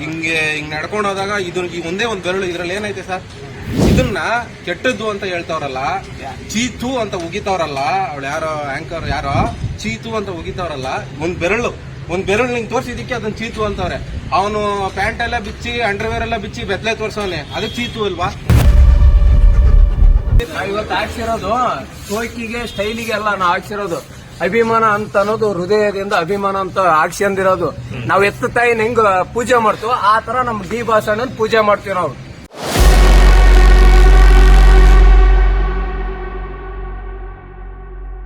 ಹಿಂಗೆ ಹಿಂಗ್ ನಡ್ಕೊಂಡು ಹೋದಾಗ ಇದು ಈ ಒಂದೇ ಒಂದ್ ಬೆರಳು ಇದ್ರಲ್ಲಿ ಏನೈತೆ ಸರ್? ಇದನ್ನ ಕೆಟ್ಟದ್ದು ಅಂತ ಹೇಳ್ತಾವ್ರಲ್ಲ, ಚೀತು ಅಂತ ಉಗಿತಾವ್ರಲ್ಲ, ಅವ್ಳು ಯಾರೋ ಆಂಕರ್ ಯಾರೋ, ಚೀತು ಅಂತ ಉಗಿತಾವ್ರಲ್ಲ, ಒಂದ್ ಬೆರಳು ಒಂದ್ ಬೆರಳು ನಿಂಗೆ ತೋರಿಸಿದಕ್ಕೆ ಅದನ್ನ ಚೀತು ಅಂತವ್ರೆ. ಅವನು ಪ್ಯಾಂಟ್ ಎಲ್ಲ ಬಿಚ್ಚಿ ಅಂಡರ್ವೇರ್ ಎಲ್ಲ ಬಿಚ್ಚಿ ಬೆತ್ತಲೆ ತೋರ್ಸವನೆ ಅದು ಚೀತು ಅಲ್ವಾ? ಇವತ್ತು ಹಾಕ್ಸಿರೋದು ಸೋಕಿಗೆ ಸ್ಟೈಲಿಗೆ ಎಲ್ಲ ನಾವು ಹಾಕ್ಸಿರೋದು. ಅಭಿಮಾನ ಅಂತ ಅನ್ನೋದು ಹೃದಯದಿಂದ ಅಭಿಮಾನ ಅಂತ ಹಾಕ್ಸ್ಕೊಂಡಿರೋದು ನಾವು ಎತ್ತ ತಾಯಿನ ಹೆಂಗ್ ಪೂಜೆ ಮಾಡ್ತೀವೋ ಆ ತರ ನಮ್ ಡಿ ಭಾಷಣ ಪೂಜೆ ಮಾಡ್ತೀವಿ ನಾವು.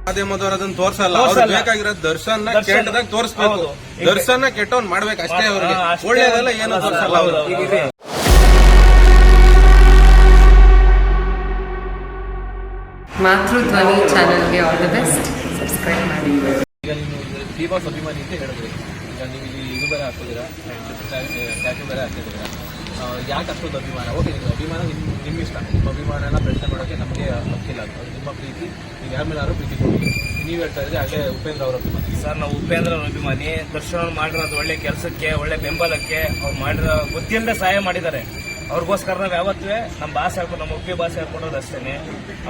ಮಾಧ್ಯಮದವ್ರು ಅದನ್ನ ತೋರ್ಸಲ್ಲ. ಅವ್ರು ಬೇಕಾಗಿರೋದು ದರ್ಶನ್ ಕೆಟ್ಟದಾಗ ತೋರಿಸ್ಬೇಕು. ದರ್ಶನ್ ಕೆಟ್ಟವನ್ ಮಾಡ್ಬೇಕು ಅಷ್ಟೇ ಅವ್ರಿಗೆ. ಒಳ್ಳೇದಲ್ಲ ಏನು ತೋರ್ಸಲ್ಲ ಅವರು. ಮಾತೃಧ್ವನಿ ಚಾನಲ್ಗೆ ಆಲ್ ದ ಬೆಸ್ಟ್ ಸಬ್ಸ್ಕ್ರೈಬ್ ಮಾಡಿ ಈಗ ನೀವು ಬಾಸ್ ಅಭಿಮಾನಿ ಅಂತ ಹೇಳಿದ್ರಿ. ಈಗ ನೀವು ಇಲ್ಲಿ ಇದು ಬೇರೆ ಹಾಕ್ತಿದ್ದೀರಾ? ಟ್ಯಾಟು ಬೇರೆ ಹಾಕ್ತಿದ್ದೀರಾ? ಆ, ಯಾಕೆ ಅಷ್ಟೊಂದು ಅಭಿಮಾನ? ಓಕೆ ನಿಮ್ಮ ಅಭಿಮಾನ ನಿಮ್ಮ ನಿಮ್ಮ ಇಷ್ಟ. ನಿಮ್ಮ ಅಭಿಮಾನನ ಪ್ರಶ್ನೆ ಮಾಡೋಕ್ಕೆ ನಮಗೆ ಹಕ್ಕಿಲ್ಲ ಅದು ನಿಮ್ಮ ಪ್ರೀತಿ ನೀವು ಯಾರ ಮೇಲಾದ್ರೂ ಪ್ರೀತಿ ಕೊಡಿ. ನೀವು ಹೇಳ್ತಾ ಇದ್ರೆ ಆಗಲೇ ಉಪೇಂದ್ರ ಅವರ ಅಭಿಮಾನಿ. ಸರ್ ನಾವು ಉಪೇಂದ್ರ ಅವ್ರ ಅಭಿಮಾನಿ. ದರ್ಶನ್ ಅವ್ರು ಮಾಡಿರೋದು ಒಳ್ಳೆ ಕೆಲಸಕ್ಕೆ ಒಳ್ಳೆ ಬೆಂಬಲಕ್ಕೆ ಅವ್ರು ಮಾಡಿರೋ ಗೊತ್ತಿಲ್ಲದೆ ಸಹಾಯ ಮಾಡಿದ್ದಾರೆ. ಅವ್ರಿಗೋಸ್ಕರ ನಾವು ಯಾವತ್ತೂ ನಮ್ಮ ಭಾಷೆ ಹೇಳ್ಕೊಂಡು ನಮ್ಮ ಉಪ್ಪಿ ಭಾಷೆ ಹೇಳ್ಕೊಡೋದು ಅಷ್ಟೇ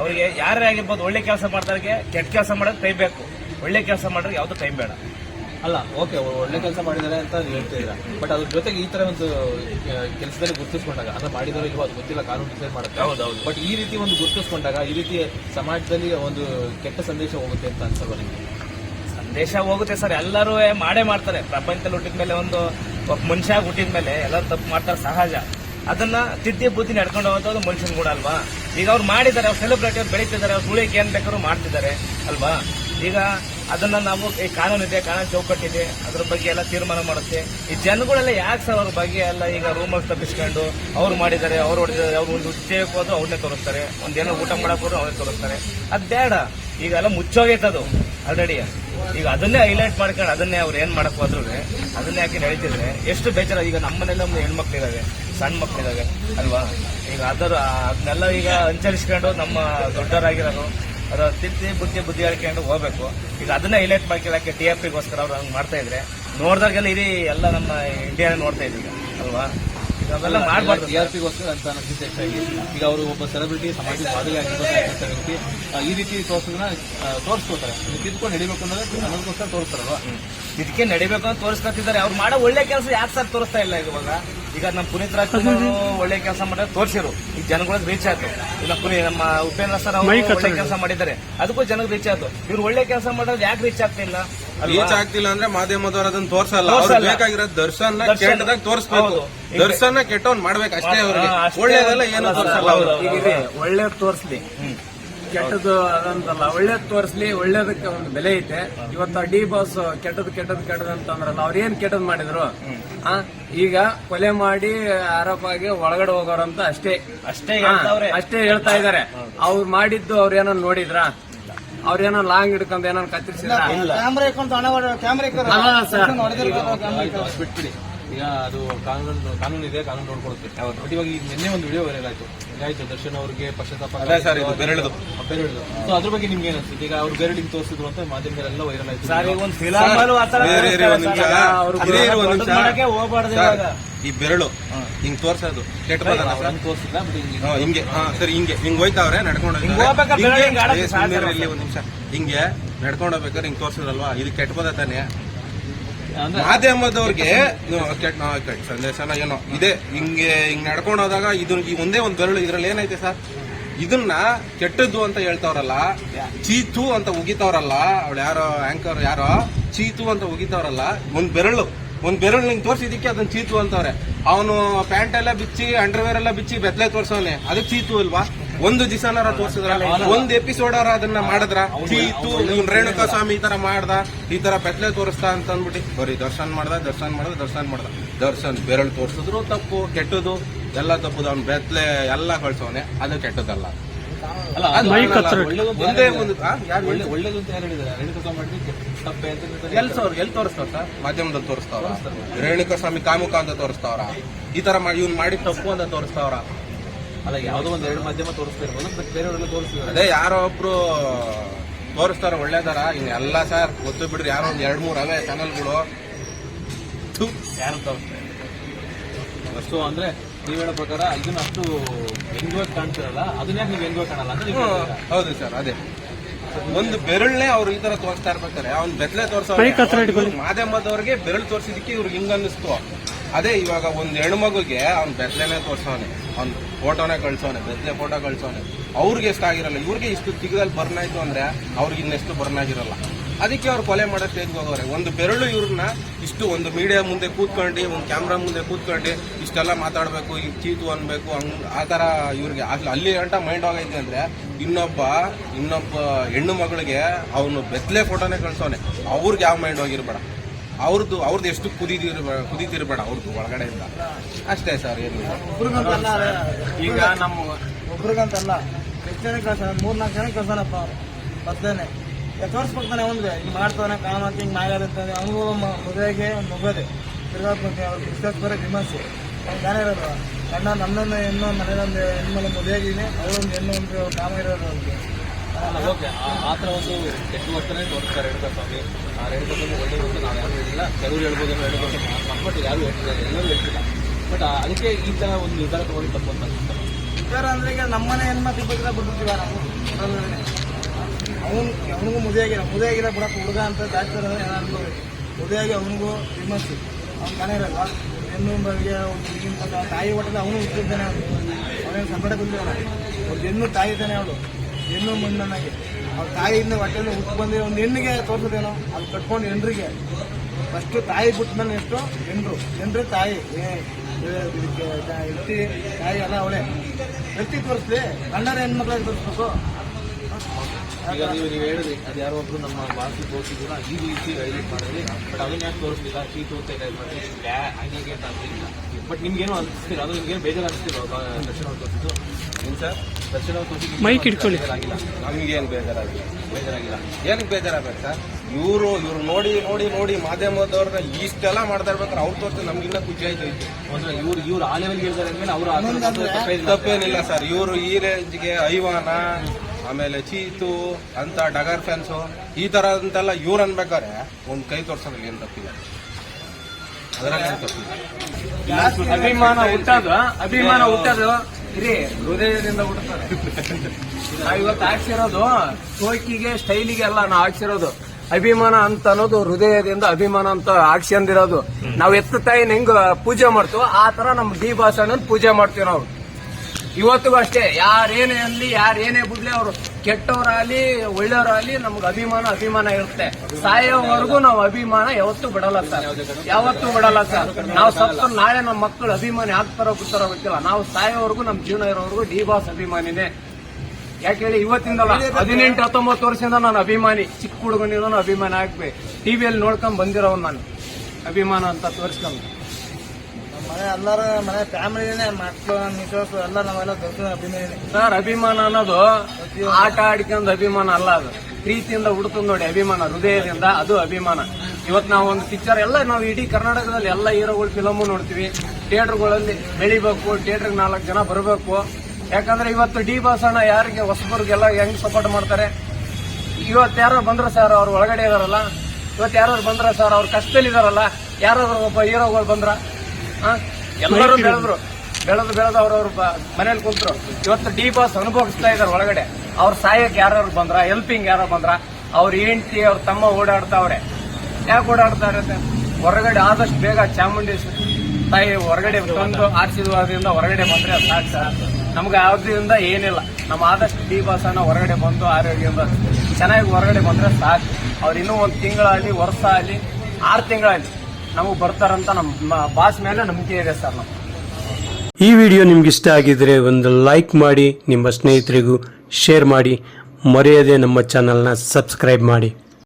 ಅವರಿಗೆ ಯಾರೇ ಆಗಿರ್ಬೋದು ಒಳ್ಳೆ ಕೆಲಸ ಮಾಡ್ತಾರೆ ಕೆಟ್ಟ ಕೆಲಸ ಮಾಡೋದು ಟೈಮ್ ಬೇಕು. ಒಳ್ಳೆ ಕೆಲಸ ಮಾಡೋದು ಯಾವುದು ಟೈಮ್ ಬೇಡ. ಅಲ್ಲ ಓಕೆ ಒಳ್ಳೆ ಕೆಲಸ ಮಾಡಿದ್ದಾರೆ ಅಂತ ನೀವು ಹೇಳ್ತಿದ್ದೀರಾ? ಬಟ್ ಅದ್ರ ಜೊತೆಗೆ ಈ ತರ ಒಂದು ಕೆಲಸದಲ್ಲಿ ಗುರುತಿಸ್ಕೊಂಡಾಗ ಅಂದ್ರೆ ಮಾಡಿದಾರೋ ಇಲ್ವೋ ಅದು ಗೊತ್ತಿಲ್ಲ ಕಾನೂನು ಡಿಸೈಡ್ ಮಾಡುತ್ತೆ. ಹೌದೌದು. ಬಟ್ ಈ ರೀತಿ ಒಂದು ಗುರುತಿಸ್ಕೊಂಡಾಗ ಈ ರೀತಿ ಸಮಾಜದಲ್ಲಿ ಒಂದು ಕೆಟ್ಟ ಸಂದೇಶ ಹೋಗುತ್ತೆ ಅಂತ ಅನ್ಸಲ್ವ ನಿಮಗೆ? ಸಂದೇಶ ಹೋಗುತ್ತೆ ಸರ್. ಎಲ್ಲರೂ ಮಾಡೇ ಮಾಡ್ತಾರೆ. ಪ್ರಪಂಚದಲ್ಲಿ ಹುಟ್ಟಿದ ಮೇಲೆ ಒಂದು ಮನುಷ್ಯ ಹುಟ್ಟಿದ ಮೇಲೆ ಎಲ್ಲರೂ ತಪ್ಪು ಮಾಡ್ತಾರೆ ಸಹಜ. ಅದನ್ನ ತಿದ್ದಿ ಬುದ್ಧಿ ನಡ್ಕೊಂಡು ಹೋಗೋದು ಮನುಷ್ಯನ ಕೂಡ ಅಲ್ವಾ? ಈಗ ಅವ್ರು ಮಾಡಿದ್ದಾರೆ, ಅವ್ರು ಸೆಲೆಬ್ರಿಟಿ ಅವ್ರು ಬೆಳೀತಿದ್ದಾರೆ, ಅವ್ರು ಸುಳಿಕೆ ಏನ್ ಬೇಕಾದ್ರೂ ಮಾಡ್ತಿದ್ದಾರೆ ಅಲ್ವಾ? ಈಗ ಅದನ್ನ ನಾವು ಈ ಕಾನೂನು ಇದೆ, ಕಾನೂನು ಚೌಕಟ್ಟಿದೆ ಅದ್ರ ಬಗ್ಗೆ ಎಲ್ಲ ತೀರ್ಮಾನ ಮಾಡುತ್ತೆ. ಈ ಜನಗಳೆಲ್ಲ ಯಾಕೆ ಸರ್ ಅವ್ರ ಬಗ್ಗೆ ಎಲ್ಲ ಈಗ ರೂಮಲ್ಲಿ ತಪ್ಪಿಸ್ಕೊಂಡು ಅವ್ರು ಮಾಡಿದ್ದಾರೆ, ಅವ್ರು ಹೊಡೆದಿದ್ದಾರೆ, ಅವ್ರು ಒಂದು ಉದ್ಯೋಗಕ್ಕೆ ಹೋದ್ರು ಅವ್ರನ್ನೇ ತೋರಿಸ್ತಾರೆ. ಒಂದೇನೋ ಊಟ ಮಾಡಕ್ ಹೋದ್ರು ಅವ್ರನ್ನೇ ತೋರಿಸ್ತಾರೆ. ಅದ್ ಬೇಡ. ಈಗ ಎಲ್ಲ ಮುಚ್ಚೋಗೈತದು ಆಲ್ರೆಡಿ ಈಗ ಅದನ್ನೇ ಹೈಲೈಟ್ ಮಾಡ್ಕೊಂಡು ಅದನ್ನೇ ಅವ್ರು ಏನ್ ಮಾಡಕ್ ಹೋದ್ರು, ಅದನ್ನೇ ಯಾಕೆ ನಡೀತಿದ್ರೆ, ಎಷ್ಟು ಬೇಜಾರ ಈಗ ನಮ್ಮನೆಲ್ಲ ಒಂದು ಹೆಣ್ಮಕ್ಳಿದಾವೆ. ಸಣ್ಣ ಮಕ್ಕಳಿದಾಗ ಅಲ್ವಾ? ಈಗ ಅದರ ಅದನ್ನೆಲ್ಲ ಈಗ ಅನುಸರಿಸ್ಕೊಂಡು ನಮ್ಮ ದೊಡ್ಡವರಾಗಿರೋರು ಅದರ ತಿದ್ದಿ ಬುದ್ಧಿ ಬುದ್ಧಿ ಹೇಳ್ಕೊಂಡು ಹೋಗ್ಬೇಕು. ಈಗ ಅದನ್ನ ಹೈಲೈಟ್ ಮಾಡ್ಕೊಳ್ಳೋಕೆ ಟಿ ಎಫ್ ಪಿಗೋಸ್ಕರ ಅವ್ರು ಹಂಗೆ ಮಾಡ್ತಾ ಇದ್ರೆ ನೋಡಿದಾಗೆಲ್ಲ ಇಡೀ ಎಲ್ಲ ನಮ್ಮ ಇಂಡಿಯಾನ ನೋಡ್ತಾ ಇದ್ದೀವಿ ಅಲ್ವಾ? ಈಗ ಅವೆಲ್ಲ ಮಾಡ್ಬಾರ್ದು ಟಿ ಆರ್ ಪಿಗೋಸ್ಕರ ಅಂತ ಅನ್ನೋದಕ್ಕಿಂತ ಹೆಚ್ಚಾಗಿ ಈಗ ಅವರು ಒಬ್ಬ ಸೆಲೆಬ್ರಿಟಿ ಸಮಾಜದ ಮಾದರಿ ವ್ಯಕ್ತಿ ಈ ರೀತಿ ತೋರಿಸೋದನ್ನ ತೋರಿಸ್ಕೋತಾರೆ ತಿದ್ಕೊಂಡು ನಡಿಬೇಕು ಅನ್ನೋದು ಅನ್ನೋದಕ್ಕೋಸ್ಕರ ತೋರಿಸ್ತಾರಲ್ವಾ ಇದಕ್ಕೆ ನಡಿಬೇಕು ಅಂತ ತೋರಿಸ್ಕೊತಿದ್ದಾರೆ. ಅವ್ರು ಮಾಡೋ ಒಳ್ಳೆ ಕೆಲಸ ಯಾಕೆ ಸರ್ ತೋರಿಸ್ತಾ ಇಲ್ಲ ಇವಾಗ? ಈಗ ನಮ್ಮ ಪುನೀತ್ ರಾಜ್ಕುಮಾರ್ ಒಳ್ಳೆ ಕೆಲಸ ಮಾಡಿದ್ರೆ ತೋರಿಸಿರು. ಈಗ ಜನಗಳಿಗೆ ರೀಚ್ ಆಯ್ತು. ಈಗ ಪುನಿ ನಮ್ಮ ಉಪೇಂದ್ರ ಸರ್ ಅವರು ಒಳ್ಳೆ ಕೆಲಸ ಮಾಡಿದ್ದಾರೆ. ಅದಕ್ಕೂ ಜನಕ್ಕೆ ರೀಚ್ ಆಯ್ತು. ಇವ್ರು ಒಳ್ಳೆ ಕೆಲಸ ಮಾಡೋದು ಯಾಕೆ ರೀಚ್ ಆಗ್ತಿಲ್ಲ? ರೀಚ್ ಆಗ್ತಿಲ್ಲ ಅಂದ್ರೆ ಮಾಧ್ಯಮದವ್ರು ಅದನ್ನ ತೋರ್ಸಲ್ಲ. ತೋರ್ಸಲ್ಲ. ಬೇಕಾಗಿರೋ ದರ್ಶನ್. ಕೆಟ್ಟದಾಗ ತೋರಿಸ್ಬೋದು ದರ್ಶನ ಕೆಟ್ಟವನ್ ಮಾಡ್ಬೇಕು ಅಷ್ಟೇ ಅವ್ರಿಗೆ. ಒಳ್ಳೇದಲ್ಲ ಏನೋ ತೋರ್ಸಲ್ಲ ಅವ್ರು. ಒಳ್ಳೇದ್ ತೋರಿಸ್ಲಿ. ಕೆಟ್ಟದ್ದು ಅದಂತಲ್ಲ. ಒಳ್ಳೇದ್ ತೋರಿಸ್ಲಿ ಒಳ್ಳೇದಕ್ಕೆ ಒಂದು ಬೆಲೆ ಐತೆ. ಇವತ್ತು ಡಿ ಬಾಸ್ ಕೆಟ್ಟದ್ ಕೆಟ್ಟದ್ ಕೆಟ್ಟದ್ ಅಂತಂದ್ರಲ್ಲ ಅವ್ರೇನ್ ಅವ್ರ ಏನ್ ಕೆಟ್ಟದ್ ಮಾಡಿದ್ರು? ಆ ಈಗ ಕೊಲೆ ಮಾಡಿ ಆರೋಪ ಆಗಿ ಒಳಗಡೆ ಹೋಗೋರಂತ ಅಷ್ಟೇ. ಅಷ್ಟೇ ಹೇಳ್ತಾವ್ರೆ ಅಷ್ಟೇ ಹೇಳ್ತಾ ಇದಾರೆ. ಅವ್ರು ಮಾಡಿದ್ದು ಅವ್ರ ಏನೋ ನೋಡಿದ್ರ? ಅವ್ರೇನೋ ಲಾಂಗ್ ಹಿಡ್ಕೊಂಡ್ ಏನೋ ಕತ್ತರಿಸಿದ್ರ? ಸರ್. ಬಿಟ್ಬಿಡಿ. ಈಗ ಅದು ಕಾನೂನು ಕಾನೂನು ಇದೆ ಕಾನೂನು ನೋಡ್ಕೊಳ್ತೀವಿ ಬಟ್ ಇವಾಗ ಈಗ ನಿನ್ನೆ ಒಂದು ವಿಡಿಯೋ ವೈರಲ್ ಆಯ್ತು. ಆಯ್ತು? ದರ್ಶನ್ ಅವರಿಗೆ ಪಶ್ಚಾತ್ತಾಪ ಬೆರಳಿದು. ಬೆರಳಿದು. ಸೊ ಅದ್ರ ಬಗ್ಗೆ ನಿಮ್ಗೆ ಏನು ಅನ್ಸುತ್ತೆ ಈಗ ಅವ್ರು ಬೆರಳಿಗೆ ತೋರಿಸಿದ್ರು ಅಂತ ಮಾಧ್ಯಮದಲ್ಲೆಲ್ಲ ವೈರಲ್ ಆಯ್ತು. ಬೇರೆ ಈ ಬೆರಳು ಹಿಂಗ್ ತೋರ್ಸೋದು. ಕೆಟ್ಟ ತೋರಿಸಿಲ್ಲ ಹಿಂಗೆ ಹಿಂಗೆ ಸರಿ ಹಿಂಗೆ. ಹಿಂಗ್ ಹೋಯ್ತಾವ್ರೆ ನಡ್ಕೊಂಡು ಹಿಂಗ್ ಹಿಂಗ್. ಒಂದ್ ನಿಮಿಷ. ಹಿಂಗೆ ನಡ್ಕೊಂಡ್ ಹೋಗ್ಬೇಕಾದ್ರೆ ಹಿಂಗ್ ತೋರ್ಸಿದ್ರಲ್ವಾ? ಇದು ಕೆಟ್ಟ ಪದ ತಾನೆ? ಮಾಧ್ಯಮದವ್ರಿಗೆ ಸಂದೇಶನ ಏನೋ ಇದೆ. ಹಿಂಗೆ, ಹಿಂಗ್ ನಡ್ಕೊಂಡು ಹೋದಾಗ ಇದು ಈ ಒಂದೇ ಒಂದ್ ಬೆರಳು ಇದ್ರಲ್ಲಿ ಏನೈತೆ ಸರ್? ಇದನ್ನ ಕೆಟ್ಟದ್ದು ಅಂತ ಹೇಳ್ತಾವ್ರಲ್ಲ, ಚೀತು ಅಂತ ಉಗಿತಾವ್ರಲ್ಲ, ಅವ್ಳು ಯಾರೋ ಆಂಕರ್ ಯಾರೋ, ಚೀತು ಅಂತ ಉಗಿತಾವ್ರಲ್ಲ, ಒಂದ್ ಬೆರಳು ಒಂದ್ ಬೆರಳು ನಿಂಗೆ ತೋರಿಸಿದಕ್ಕೆ ಅದನ್ನ ಚೀತು ಅಂತವ್ರೆ. ಅವನು ಪ್ಯಾಂಟ್ ಎಲ್ಲ ಬಿಚ್ಚಿ ಅಂಡರ್ವೇರ್ ಎಲ್ಲ ಬಿಚ್ಚಿ ಬೆತ್ತಲೆ ತೋರ್ಸವನೆ ಅದು ಚೀತು ಅಲ್ವಾ? ಒಂದು ದಿವಸನಾರ ತೋರಿಸಿದ್ರ ಒಂದ್ ಎಪಿಸೋಡ್ ಅದನ್ನ ಮಾಡಿದ್ರ. ಇವ್ನ್ ರೇಣುಕಾ ಸ್ವಾಮಿ ಈ ತರ ಮಾಡ್ದ ಈ ತರ ಪೆಟ್ಲೆ ತೋರಿಸ್ತಾ ಅಂತ ಅಂದ್ಬಿಟ್ಟು ಬರೀ ದರ್ಶನ್ ಮಾಡ್ದ ದರ್ಶನ್ ಮಾಡ್ದ ದರ್ಶನ್ ಮಾಡ್ದ. ದರ್ಶನ್ ಬೆರಳು ತೋರಿಸಿದ್ರು ತಪ್ಪು ಕೆಟ್ಟದು ಎಲ್ಲ ತಪ್ಪುದು. ಅವ್ನ್ ಬೆತ್ಲೆ ಎಲ್ಲ ಕಳ್ಸವನೆ ಅದು ಕೆಟ್ಟದಲ್ಲ ಒಂದೇ ಒಂದು ಒಳ್ಳೇದು ಅಂತ. ಎಲ್ ಸರ್ ಎಲ್ಲಿ ಸರ್? ಮಾಧ್ಯಮದಲ್ಲಿ ತೋರಿಸ್ತಾವ್ರ? ರೇಣುಕಾ ಸ್ವಾಮಿ ಕಾಮುಕ ಅಂತ ತೋರಿಸ್ತಾವ್ರ? ಈ ತರ ಮಾಡಿ ಇವ್ನ್ ಮಾಡಿ ತಪ್ಪು ಅಂತ ತೋರಿಸ್ತಾವ್ರ? ಅಲ್ಲ ಯಾವುದೋ ಒಂದು ಎರಡು ಮಾಧ್ಯಮ ತೋರಿಸ್ತಾ ಇರ್ಬೋದು ಬಟ್ ಬೇರೆಯವರೆಲ್ಲ ತೋರಿಸ್ತಿದ್ದಾರೆ. ಅದೇ ಯಾರೋ ಒಬ್ರು ತೋರಿಸ್ತಾರ ಒಳ್ಳೇದಾರ ಇನ್ ಎಲ್ಲ ಸರ್ ಗೊತ್ತು ಬಿಡ್ರಿ ಯಾರೋ ಒಂದು ಎರಡು ಮೂರು ಅವೇ ಚಾನಲ್ಗಳು ಯಾರು ತೋರಿಸ್ತಾರೆ ಸೊ ಅಂದ್ರೆ ನೀವ್ ಹೇಳೋ ಪ್ರಕಾರ ಇದನ್ನ ಅಷ್ಟು ಹೆಂಗ್ವಾಗಿ ಕಾಣ್ತಿರಲ್ಲ ಅದನ್ನ ಯಾಕೆ ನೀವು ಹೆಂಗ್ವಾಗಿ ಕಾಣಲ್ಲ ಅಂತ ನೀವು ಹೇಳ್ತೀರಾ. ಹೌದು ಸರ್ ಅದೇ. ಒಂದು ಬೆರಳನ್ನೇ ಅವ್ರು ಈ ತರ ತೋರಿಸ್ತಾ ಇರ್ಬೇಕಾರೆ ಅವ್ನ್ ಬೆತ್ತಲೆ ತೋರ್ಸೋ ಮಾಧ್ಯಮದವ್ರಿಗೆ ಬೆರಳು ತೋರಿಸಿದಕ್ಕೆ ಇವ್ರಿಗೆ ಹಿಂಗ ಅನ್ನಿಸ್ತು ಅದೇ ಇವಾಗ ಒಂದ್ ಹೆಣ್ಮಗುಗೆ ಅವ್ನ್ ಬೆತ್ತಲೆನೇ ತೋರ್ಸವನೆ. ಅವ್ನ್ ಫೋಟೋನೇ ಕಳ್ಸೋನೆ, ಬೆತ್ತಲೆ ಫೋಟೋ ಕಳ್ಸೋನೆ. ಅವ್ರಿಗೆ ಎಷ್ಟಾಗಿರಲ್ಲ ಇವ್ರಿಗೆ ಇಷ್ಟು ತಿಗದಲ್ಲಿ ಬರ್ನ್ ಆಯ್ತು ಅಂದ್ರೆ ಅವ್ರಿಗೆ ಇನ್ನೆಷ್ಟು ಬರ್ನ್ ಆಗಿರಲ್ಲ ಅದಕ್ಕೆ ಅವ್ರು ಕೊಲೆ ಮಾಡೋ ಸ್ಟೇಜ್ಗೆ ಹೋಗೋರೆ. ಒಂದು ಬೆರಳು ಇವ್ರನ್ನ ಇಷ್ಟು ಒಂದು ಮೀಡಿಯಾ ಮುಂದೆ ಕೂತ್ಕೊಂಡು, ಒಂದು ಕ್ಯಾಮ್ರಾ ಮುಂದೆ ಕೂತ್ಕೊಂಡು, ಇಷ್ಟೆಲ್ಲ ಮಾತಾಡಬೇಕು, ಈ ಚೀತು ಅನ್ಬೇಕು, ಹಂಗ್ ಆ ಥರ ಇವ್ರಿಗೆ. ಅಲ್ಲಿ ಅಲ್ಲಿ ಗಂಟ ಮೈಂಡ್ ಆಗೈತೆ ಅಂದ್ರೆ ಇನ್ನೊಬ್ಬ ಇನ್ನೊಬ್ಬ ಹೆಣ್ಣು ಮಗಳಿಗೆ ಅವನು ಬೆತ್ತಲೆ ಫೋಟೋನೇ ಕಳ್ಸೋನೆ. ಅವ್ರಿಗೆ ಯಾವ ಮೈಂಡ್ ಹೋಗಿರ್ಬೇಡ. ಅವ್ರದ್ದು ಅವ್ರದ್ದು ಎಷ್ಟು ಕುದಿದಿರ್ಬೇಡ ಕುದೀತಿರ್ಬೇಡ ಅವ್ರದ್ದು ಒಳಗಡೆಯಿಂದ. ಅಷ್ಟೇ ಸರ್ ಏನು ಒಬ್ರಿಗಂತಲ್ಲ ಈಗ ನಮ್ಮ ಒಬ್ರಿಗಂತಲ್ಲ ಎಷ್ಟು ಜನ ಕಳ್ಸಲ್ಲ? ಮೂರ್ನಾಲ್ಕು ಜನ ಕಳ್ಸಲ್ಲಪ್ಪ ಅವ್ರು. ಬಸ್ಲೇನೆ ತೋರಿಸ್ಬಿಡ್ತಾನೆ ಅವ್ನಿಗೆ. ಹಿಂಗೆ ಮಾಡ್ತಾನೆ ಕಾಮ ಅಂತ ಹಿಂಗೆ ಮಾಗಾಡುತ್ತಾನೆ ಅವನಿಗೂ ಮದುವೆಗೆ ಒಂದು ಮಗದೆ ತಿರ್ಗಾಡ್ಕೊಂತೀವಿ ಅವ್ರು ಬಿಸ್ನೆಸ್ ಬರೋ ವಿಮರ್ಶೆ ಅವ್ನು ಗಾನ ಇರೋದು. ಗಂಡ ನನ್ನೊಂದು ಹೆಣ್ಣು ಮನೆಯೊಂದು ಹೆಣ್ಮನೆ ಮದುವೆಗಿದ್ದೀನಿ ಅವಳೊಂದು ಹೆಣ್ಣು ಒಂದು ಕಾಮ ಇರೋದು ಅವ್ರಿಗೆ. ಓಕೆ. ಆ ಥರ ಒಂದು ಎಷ್ಟು ವರ್ಷನೇ ತೋರಿಸ್ತಾರೆ ರೇಣುಕಾ ಸ್ವಾಮಿ ಆ ರೇಣುಕಾ ಹೇಳಿಲ್ಲ ಕೆಲವರು ಹೇಳ್ಬೋದು ಬಟ್ ಯಾರು ಹೇಳ್ತಿದ್ದಾರೆ ಎಲ್ಲರೂ ಬಟ್ ಅದಕ್ಕೆ ಈ ಥರ ಒಂದು ನಿರ್ಧಾರ ತಗೊಂಡು ತಪ್ಪು ಅಂತ ಅನ್ಸುತ್ತೆ. ವಿಚಾರ ಅಂದ್ರೆ ಈಗ ನಮ್ಮನೆ ಹೆಣ್ಮಕ್ಳು ಬಗ್ಗೆ ಬಿಟ್ಟಿರ್ತೀವ ನಾವು ಅವನು, ಅವನಿಗೂ ಮದುವೆ ಆಗಿಲ್ಲ ಬಿಡಕ್ಕೆ ಹುಡುಗ ಅಂತ ಡಾಕ್ಟರ್ ಅಂದ್ರೆ ಮದುವೆ ಆಗಿ ಅವನಿಗೂ ಫೇಮಸ್ ಅವ್ನು ಮನೆ ಇರಲ್ಲ ಹೆಣ್ಣು ಬಗ್ಗೆ ತಾಯಿ ಹೊಟ್ಟಲ್ಲಿ ಅವನು ಅವನು. ಅವನೇನು ಸಂಕಟ ಬಂದಿಲ್ಲ ಒಂದು ಹೆಣ್ಣು ತಾಯಿ ಇದ್ದಾನೆ ಅವಳು. ಹೆಣ್ಣು ಮಣ್ಣನಾಗಿ. ಅವ್ರ ತಾಯಿಯಿಂದ ಹೊಟ್ಟೆಯಿಂದ ಹುಟ್ಟು ಬಂದು ಒಂದು ಹೆಣ್ಣಿಗೆ ತೋರಿಸೋದೇನೋ, ಅದು ಕಟ್ಕೊಂಡು ಹೆಣ್ರಿಗೆ ಫಸ್ಟು ತಾಯಿ ಬಿಟ್ಟ ಮೇಲೆ ಎಷ್ಟು? ಜನರು ಜನರು ತಾಯಿ. ಏ, ಏ, ಇದಕ್ಕೆ ತ- ಹೆಂಡ್ತಿ ತಾಯಿ ಎಲ್ಲ ಅವಳೆ. ವ್ಯಕ್ತಿ ತೋರಿಸ್ಲಿ. ಗಂಡನ ಹೆಣ್ಮಕ್ಳಾಗಿ ತೋರಿಸ್ಬೇಕು. ಈಗ ನೀವು ನೀವು ಹೇಳಿದ್ರಿ ಅದು ಯಾರೋ ಒಬ್ರು ನಮ್ಮ ಬಾಸಿ ತೋರಿಸಿದ್ರು ಈ ರೀತಿ ಗೈಡ್ ಮಾಡಿದ್ರಿ ಬಟ್ ಅದನ್ನ ಯಾಕೆ ತೋರಿಸ್ಲಿಲ್ಲ? ಈ ಅಂತ ಗೈಡ್ ಮಾಡಿದ್ರಿ ಬ್ಯಾ ಹಂಗೆ ಹೀಗೆ ಅಂತ ಅಂತಿಲ್ಲ ಬಟ್ ನಿಮ್ಗೇನು ಅನಿಸ್ತಿಲ್ಲ? ಅದು ನಿಮ್ಗೇನು ಬೇಜಾರು ಅನಿಸ್ತಿಲ್ಲ ದರ್ಶನ ಅವ್ರು ತೋರಿಸಿದ್ದು? ಏನ್ ಸರ್? ದರ್ಶನ ಅವ್ರು ತೋರಿಸಿದ್ದು ಮೈಕ್ ಇಟ್ಕೊಳ್ಳಿ. ಆಗಿಲ್ಲ ನಮ್ಗೇನು ಬೇಜಾರಾಗಿಲ್ಲ. ಬೇಜಾರಾಗಿಲ್ಲ. ಏನು ಬೇಜಾರಾಗಬೇಕು ಸರ್? ಇವರು ಇವ್ರು ನೋಡಿ ನೋಡಿ ನೋಡಿ ಮಾಧ್ಯಮದವ್ರನ್ನ ಇಷ್ಟೆಲ್ಲ ಮಾಡ್ತಾ ಇರ್ಬೇಕಾದ್ರೆ ಅವ್ರು ತೋರಿಸಿ ನಮ್ಗಿನ್ನ ಖುಷಿ ಆಯ್ತು ಅಂದ್ರೆ ಇವ್ರು ಇವ್ರು ಆ ಲೆವೆಲ್ಗೆ ಹೇಳ್ತಾರೆ ಅಂದ್ಮೇಲೆ ಅವರು ತಪ್ಪೇನಿಲ್ಲ. ಸರ್. ಇವರು ಈ ರೇಂಜ್ಗೆ ಐವಾನ ಆಮೇಲೆ ಚೀತು, ಅಂತ ಡಗರ್ ಫ್ಯಾನ್ಸು ಈ ತರ ಅಂತೆಲ್ಲ ಇವ್ರು ಅನ್ಬೇಕಾದ್ರೆ ಒಂದು ಕೈ ತೋರ್ಸೋದ್ರಲ್ಲಿ ಏನು ತಪ್ಪಿಲ್ಲ ಅದರಲ್ಲಿ ಏನು ತಪ್ಪಿಲ್ಲ ಅಭಿಮಾನ ಹುಟ್ಟೋದು ಅಭಿಮಾನ ಹುಟ್ಟೋದು ಇರಿ, ಹೃದಯದಿಂದ ಹುಡ್ತಾರೆ ನಾವು ಇವತ್ತು ಹಾಕ್ಸಿರೋದು ಸೋಕಿಗೆ ಸ್ಟೈಲಿಗೆ ಅಲ್ಲ, ನಾವು ಹಾಕ್ಸಿರೋದು. ಅಭಿಮಾನ ಅಂತ ಅನ್ನೋದು ಹೃದಯದಿಂದ ಅಭಿಮಾನ ಅಂತ ಹಾಕ್ಸ್ಕೊಂಡಿರೋದು ನಾವು ಎತ್ತ ತಾಯಿನ ಹೆಂಗ್ ಪೂಜೆ ಮಾಡ್ತೀವೋ, ಆ ತರ ನಮ್ ಡಿ ಭಾಷಣ ಪೂಜೆ ಮಾಡ್ತೀವಿ ನಾವು. ಇವತ್ತಿಗೂ ಅಷ್ಟೇ, ಯಾರೇನೇ ಅಲ್ಲಿ ಯಾರೇನೇ ಬಿಡ್ಲಿ ಅವರು, ಕೆಟ್ಟವರಾಗಲಿ, ಒಳ್ಳೆಯವರಾಗಲಿ ನಮ್ಗೆ ಅಭಿಮಾನ ಅಭಿಮಾನ ಇರುತ್ತೆ. ಸಾಯೋವರೆಗೂ ನಾವು ಅಭಿಮಾನ ಯಾವತ್ತೂ ಬಿಡಲ್ಲ ಸರ್. ಯಾವತ್ತೂ ಬಿಡಲ್ಲ ಸರ್. ನಾವು ಸತ್ತು ನಾಳೆ ನಮ್ಮ ಮಕ್ಕಳು ಅಭಿಮಾನಿ ಆಗ್ತಾರೋ ಬಿಡ್ತಾರೋ ಗೊತ್ತಿಲ್ಲ. ನಾವು ಸಾಯೋವರೆಗೂ ನಮ್ಮ ಜೀವನ ಇರೋವರೆಗೂ ಡಿ ಬಾಸ್ ಅಭಿಮಾನಿನೇ. ಯಾಕೆ ಹೇಳಿ, ಇವತ್ತಿಂದಲ್ಲ ಹದಿನೆಂಟು, ಹತ್ತೊಂಬತ್ತು ವರ್ಷದಿಂದ ನಾನು ಅಭಿಮಾನಿ, ಚಿಕ್ಕ ಹುಡುಗನಿಂದ ಅಭಿಮಾನಿ ಆಗ್ಬೇಕು. ಟಿವಿಯಲ್ಲಿ ನೋಡ್ಕೊಂಡ್ ಬಂದಿರೋನು ನಾನು. ಅಭಿಮಾನ ಅಂತ ತೋರಿಸ್ಕೊಂಡು. ಮನೆ ಎಲ್ಲರ ಮನೆ ಫ್ಯಾಮಿಲಿನೇ ಮಕ್ಕಳು ಮಿಸಸ್ ಎಲ್ಲ ನಾವೆಲ್ಲ ದೊಡ್ಡ ಅಭಿಮಾನಿ ಸರ್ ಅಭಿಮಾನ ಅನ್ನೋದು ಆಟ ಆಡ್ಕೊಂಡ್ ಅಭಿಮಾನ ಅಲ್ಲ ಅದು. ಪ್ರೀತಿಯಿಂದ ಹುಡುತದ್ ನೋಡಿ ಅಭಿಮಾನ ಹೃದಯದಿಂದ ಅದು ಅಭಿಮಾನ. ಇವತ್ತು ನಾವು ಒಂದು ಪಿಕ್ಚರ್ ಎಲ್ಲ ನಾವು ಇಡೀ ಕರ್ನಾಟಕದಲ್ಲಿ ಎಲ್ಲ ಹೀರೋಗಳು ಫಿಲಮು ನೋಡ್ತೀವಿ. ಥಿಯೇಟರ್ಗಳಲ್ಲಿ ಬೆಳಿಬೇಕು ಥಿಯೇಟರ್ಗೆ ನಾಲ್ಕು ಜನ ಬರಬೇಕು. ಯಾಕಂದ್ರೆ ಇವತ್ತು ಡಿ ಬಾಸಣ್ಣ ಯಾರಿಗೆ ಹೊಸಬರಿಗೆಲ್ಲ ಹೆಂಗ್ ಸಪೋರ್ಟ್ ಮಾಡ್ತಾರೆ? ಇವತ್ತು ಯಾರು ಬಂದ್ರೆ ಸರ್ ಅವ್ರು ಒಳಗಡೆ ಇದಾರಲ್ಲ? ಇವತ್ತು ಯಾರು ಬಂದ್ರೆ ಸರ್ ಅವ್ರ ಕಷ್ಟದಲ್ಲಿ ಇದಾರಲ್ಲ ಯಾರಾದ್ರು ಒಬ್ಬ ಹೀರೋಗಳು ಬಂದ್ರ? ಎಲ್ಲರೂ ಬೆಳೆದ್ರು. ಬೆಳೆದು ಬೆಳೆದು ಅವ್ರವ್ರ ಮನೇಲಿ ಕುಂತರು. ಇವತ್ತು ಡಿ ಬಾಸ್ ಅನುಭವಿಸ್ತಾ ಇದಾರೆ ಒಳಗಡೆ. ಅವ್ರ ಸಹಾಯಕ್ಕೆ ಯಾರು ಬಂದ್ರ? ಹೆಲ್ಪಿಂಗ್ ಯಾರು ಬಂದ್ರ? ಅವ್ರ ಹೆಂಡತಿ ಅವ್ರ ತಮ್ಮ ಓಡಾಡ್ತಾವ್ರೆ. ಯಾಕೆ ಓಡಾಡ್ತಾರೆ ಹೊರಗಡೆ ಆದಷ್ಟು ಬೇಗ ಚಾಮುಂಡೇಶ್ವರಿ ತಾಯಿ ಹೊರಗಡೆ ತಂದು ಆಶೀರ್ವಾದದಿಂದ ಹೊರಗಡೆ ಬಂದ್ರೆ ಸಾಕು ಸರ್. ನಮ್ಗೆ ಯಾವ್ದ್ರಿಂದ ಏನಿಲ್ಲ. ನಮ್ಮ ಆದಷ್ಟು ಡಿ ಬಾಸನ ಹೊರಗಡೆ ಬಂದು ಆರೋಗ್ಯದಿಂದ ಚೆನ್ನಾಗಿ ಹೊರಗಡೆ ಬಂದ್ರೆ ಸಾಕು. ಅವ್ರು ಇನ್ನೂ ಒಂದು ತಿಂಗಳಾಗಲಿ ವರ್ಷ ಆಗಲಿ ಆರು ತಿಂಗಳಾಗಲಿ ನಮಗೆ ಬರ್ತಾರಂತ ನಮ್ಮ ಬಾಸ್ ಮೇಲೆ ನಂಬಿಕೆ ಇದೆ ಸರ್ ಈ ವಿಡಿಯೋ ನಿಮ್ಗೆ ಇಷ್ಟ ಆಗಿದ್ರೆ ಒಂದು ಲೈಕ್ ಮಾಡಿ, ನಿಮ್ಮ ಸ್ನೇಹಿತರಿಗೂ ಶೇರ್ ಮಾಡಿ, ಮರೆಯದೆ ನಮ್ಮ ಚಾನಲ್ನ ಸಬ್ಸ್ಕ್ರೈಬ್ ಮಾಡಿ.